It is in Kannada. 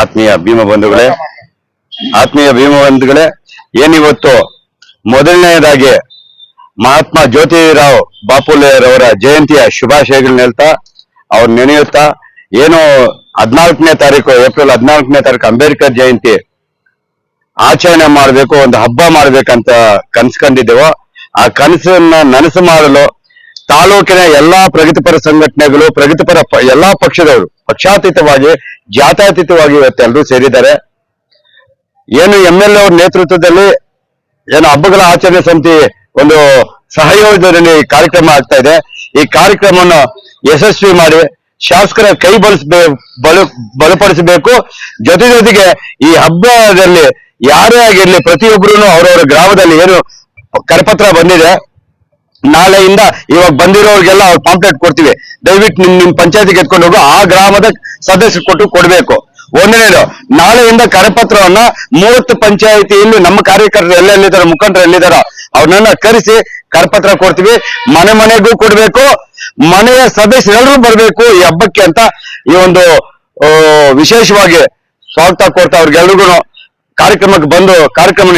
ಆತ್ಮೀಯ ಭೀಮ ಬಂಧುಗಳೇ, ಆತ್ಮೀಯ ಭೀಮ ಬಂಧುಗಳೇ, ಏನಿವತ್ತು ಮೊದಲನೆಯದಾಗಿ ಮಹಾತ್ಮ ಜ್ಯೋತಿರಾವ್ ಬಾಪುಲೆರವರ ಜಯಂತಿಯ ಶುಭಾಶಯಗಳನ್ನ ಹೇಳ್ತಾ, ಅವ್ರು ನೆನೆಯುತ್ತಾ, ಏನು ಹದಿನಾಲ್ಕನೇ ತಾರೀಕು, ಏಪ್ರಿಲ್ ಹದಿನಾಲ್ಕನೇ ತಾರೀಕು ಅಂಬೇಡ್ಕರ್ ಜಯಂತಿ ಆಚರಣೆ ಮಾಡಬೇಕು, ಒಂದು ಹಬ್ಬ ಮಾಡ್ಬೇಕಂತ ಕನ್ಸ್ಕೊಂಡಿದ್ದೇವೋ ಆ ಕನಸನ್ನ ನನಸು ಮಾಡಲು ತಾಲೂಕಿನ ಎಲ್ಲಾ ಪ್ರಗತಿಪರ ಸಂಘಟನೆಗಳು ಪ್ರಗತಿಪರ ಎಲ್ಲಾ ಪಕ್ಷದವರು ಪಕ್ಷಾತೀತವಾಗಿ, ಜಾತ್ಯತೀತವಾಗಿ ಇವತ್ತೆಲ್ಲರೂ ಸೇರಿದ್ದಾರೆ. ಏನು ಎಂ ಎಲ್ ಅವ್ರ ನೇತೃತ್ವದಲ್ಲಿ ಏನು ಹಬ್ಬಗಳ ಆಚರಣೆ ಸಮಿತಿ ಒಂದು ಸಹಯೋಗದಲ್ಲಿ ಕಾರ್ಯಕ್ರಮ ಆಗ್ತಾ ಇದೆ. ಈ ಕಾರ್ಯಕ್ರಮವನ್ನು ಯಶಸ್ವಿ ಮಾಡಿ ಶಾಸಕರ ಕೈ ಬಳಸಬೇ ಬಲ ಬಲಪಡಿಸಬೇಕು. ಜೊತೆ ಜೊತೆಗೆ ಈ ಹಬ್ಬದಲ್ಲಿ ಯಾರೇ ಆಗಿರ್ಲಿ ಪ್ರತಿಯೊಬ್ಬರು ಅವರವರ ಗ್ರಾಮದಲ್ಲಿ ಏನು ಕರಪತ್ರ ಬಂದಿದೆ. ನಾಳೆಯಿಂದ ಇವಾಗ ಬಂದಿರೋರಿಗೆಲ್ಲ ಅವ್ರು ಪಾಂಪ್ಲೆಟ್ ಕೊಡ್ತೀವಿ. ದಯವಿಟ್ಟು ನಿಮ್ ನಿಮ್ ಪಂಚಾಯತಿಗೆ ಎತ್ಕೊಂಡು ಹೋಗು. ಆ ಗ್ರಾಮದ ಸದಸ್ಯರು ಕೊಟ್ಟು ಕೊಡ್ಬೇಕು. ಒಂದನೇದು ನಾಳೆಯಿಂದ ಕರಪತ್ರವನ್ನ ಮೂವತ್ತು ಪಂಚಾಯತಿಯಲ್ಲಿ ನಮ್ಮ ಕಾರ್ಯಕರ್ತರು ಎಲ್ಲೆಲ್ಲಿದ್ದಾರೋ ಮುಖಂಡರು ಎಲ್ಲಿದ್ದಾರೋ, ಅವ್ರನ್ನ ಕರೆಸಿ ಕರಪತ್ರ ಕೊಡ್ತೀವಿ. ಮನೆ ಮನೆಗೂ ಕೊಡ್ಬೇಕು. ಮನೆಯ ಸದಸ್ಯರೆಲ್ಲರೂ ಬರ್ಬೇಕು ಈ ಹಬ್ಬಕ್ಕೆ ಅಂತ ಈ ಒಂದು ವಿಶೇಷವಾಗಿ ಸ್ವಾಗತ ಕೊಡ್ತಾ ಅವ್ರಿಗೆಲ್ರಿಗೂ ಕಾರ್ಯಕ್ರಮಕ್ಕೆ ಬಂದು ಕಾರ್ಯಕ್ರಮ